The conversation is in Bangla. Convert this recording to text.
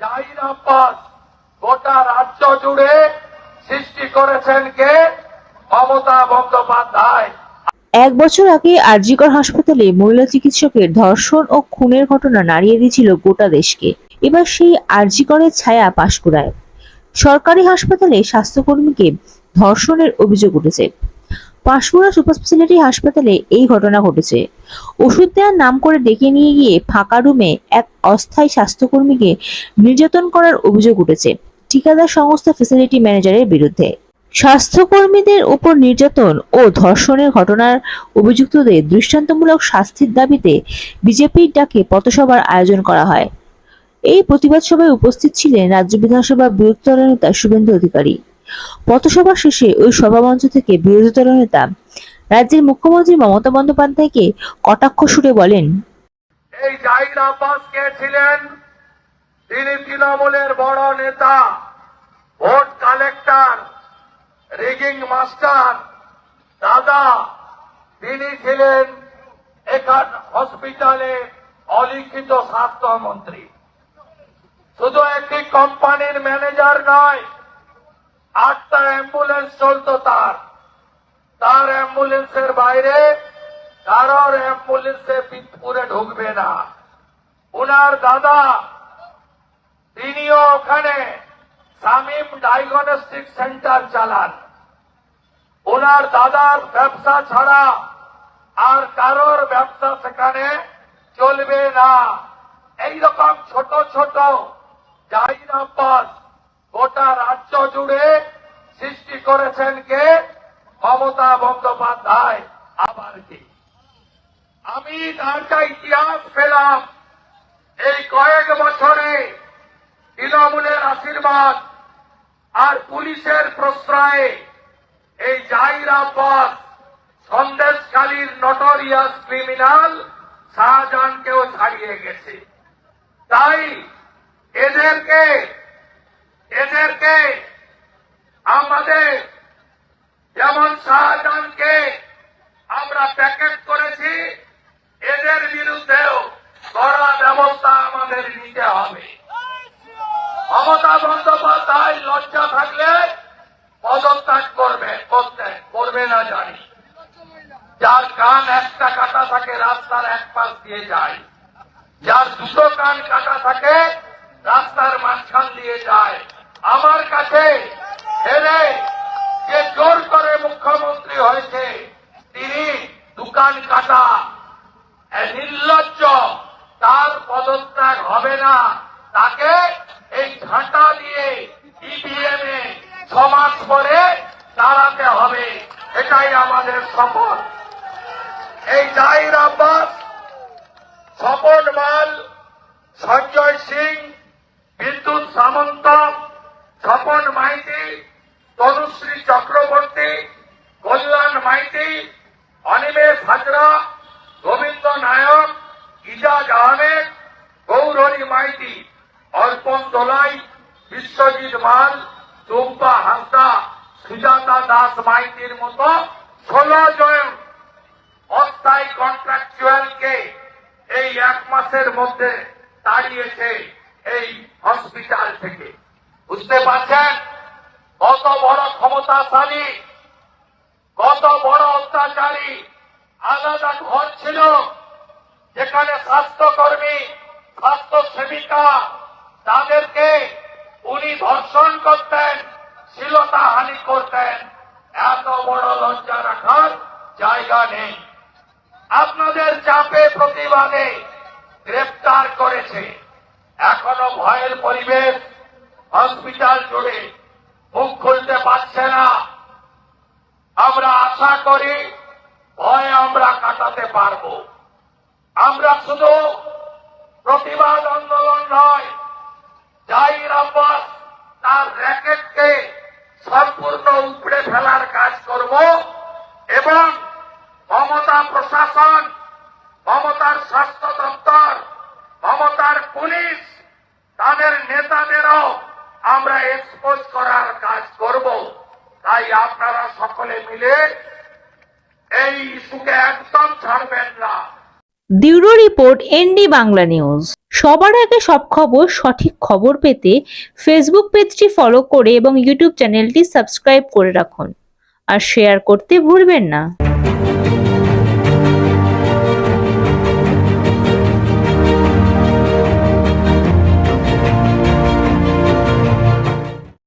জাহির আব্বাস গোটা রাজ্য জুড়ে সৃষ্টি করেছেন কে? মমতা বন্দ্যোপাধ্যায়। এক বছর আগে আরজিকর হাসপাতালে মহিলা চিকিৎসকের ধর্ষণ ও খুনের ঘটনা নাড়িয়ে দিয়েছিল গোটা দেশকে। এবার সেই আরজিকরের ছায়া পাশকুড়ায় সরকারি হাসপাতালে স্বাস্থ্যকর্মীকে ধর্ষণের অভিযোগ উঠেছে। পাঁশকুড়া সুপার স্পেশালিটি হাসপাতালে এই ঘটনা ঘটেছে। ওষুধ দেওয়ার নাম করে ডেকে নিয়ে গিয়ে ফাঁকা রুমে এক অস্থায়ী স্বাস্থ্যকর্মীকে নির্যাতন করার অভিযোগ উঠেছে ঠিকাদার সংস্থা ফেসিলিটি ম্যানেজারের বিরুদ্ধে। স্বাস্থ্যকর্মীদের উপর নির্যাতন ও ধর্ষণের ঘটনার অভিযুক্তদের দৃষ্টান্তমূলক শাস্তির দাবিতে বিজেপির ডাকে পথসভার আয়োজন করা হয়। এই প্রতিবাদ সভায় উপস্থিত ছিলেন রাজ্য বিধানসভার বিরোধী দলের নেতা শুভেন্দু অধিকারী। পথসভা শেষে ওই সভামঞ্চ থেকে বিরোধী দলের নেতা রাজ্যের মুখ্যমন্ত্রী মমতা বন্দ্যোপাধ্যায়কে কটাক্ষ সুরে বলেন, এই জাহির আব্বাস কে ছিলেন? তিনি তৃণমূলের বড় নেতা, ভোট কালেক্টর, রিগিং মাস্টার, দাদা। তিনি ছিলেন এখান হসপিটালে অলিখিত স্বাস্থ্যমন্ত্রী শুধু একটি কোম্পানির ম্যানেজার নয়, আটটা অ্যাম্বুলেন্স চলতো তার। অ্যাম্বুলেন্সের বাইরে, কারোর অ্যাম্বুলেন্সে পিতপুরে ঢুকবে না। ওনার দাদা, তিনিও ওখানে সামিম ডায়াগনস্টিক সেন্টার চালান। ওনার দাদার ব্যবসা ছাড়া আর কারোর ব্যবসা সেখানে চলবে না। এইরকম ছোট ছোট জাহির আব্বাস গোটা রাজ্য জুড়ে সৃষ্টি করেছেন কে? মমতা বন্দ্যোপাধ্যায় আবার কি? আমি তারটা ইতিহাস পেলাম। এই কয়েক বছরে তৃণমূলের আশীর্বাদ আর পুলিশের প্রশ্রয়ে এই জাহির আব্বাস সন্দেশখালীর নটোরিয়াস ক্রিমিনাল শাহজাহানকেও ছাড়িয়ে গেছে। তাই এদেরকে এদেরকে আমাদের যেমন শাহজাহানকে আমরা প্যাকেট করেছি, এদের বিরুদ্ধেও কড়া ব্যবস্থা আমাদের নিতে হবে। মমতা বন্দ্যোপাধ্যায় লজ্জা থাকলে পদত্যাগ করবে করতে করবে না জানি। যার কান একটা কাটা থাকে, রাস্তার এক পাশ দিয়ে যায়। যার দুটো কান কাটা থাকে, রাস্তার মাঝখান দিয়ে যায়। আমার কাছে হেরে যে জোর করে মুখ্যমন্ত্রী হয়েছে তিনি দোকান কাটা। নির্লজ্জ, তার পদত্যাগ হবে না। তাকে এই ঝাঁটা দিয়ে ইভিএম এ ছমাস পরে দাঁড়াতে হবে। এটাই আমাদের শপথ। এই জাহির আব্বাস স্বপন মাল, সঞ্জয় সিং, বিদ্যুৎ সামন্ত, স্বপন মাইতি, তনুশ্রী চক্রবর্তী, কল্যাণ মাইতি অনিমেষ হাজরা গোবিন্দ নায়ক ইজাজ আহমেদ গৌরী মাইতি, অর্পণ দোলাই, বিশ্বজিৎ মাল টুম্পা হাসদা সুজাতা দাস মাইতির মতো ষোলো জন অস্থায়ী কন্ট্রাকচুয়ালকে এই এক মাসের মধ্যে তাড়িয়েছে এই হসপিটাল থেকে। বুঝতে পারছেন? কত বড় ক্ষমতাশালী কত বড় অত্যাচারী আলাদা ঘর ছিল, যেখানে স্বাস্থ্যকর্মী স্বাস্থ্য সেবিকা তাদেরকে উনি ধর্ষণ করতেন শ্লীলতা হানি করতেন। এত বড় লজ্জা রাখার জায়গা নেই। আপনাদের চাপে প্রতিবাদে গ্রেফতার করেছে। এখনও ভয়ের পরিবেশ হসপিটাল জুড়ে মুখ খুলতে পারছে না আমরা আশা করি ভয় আমরা কাটাতে পারব। আমরা শুধু প্রতিবাদ আন্দোলন নয়, জাহির আব্বাস তার র্যাকেটকে সম্পূর্ণ উপড়ে ফেলার কাজ করব এবং মমতা প্রশাসন, মমতার স্বাস্থ্য দপ্তর, মমতার পুলিশ, তাদের নেতাদেরও আমরা এক্সপোজ করার কাজ করব। তাই আপনারা সকলে মিলে এই ইস্যুকে একদম ছাড়বেন না। Bureau report ND Bangla news. সবার আগে সব খবর, সঠিক খবর পেতে ফেসবুক পেজটি ফলো করে এবং ইউটিউব চ্যানেলটি সাবস্ক্রাইব করে রাখুন। আর শেয়ার করতে ভুলবেন না।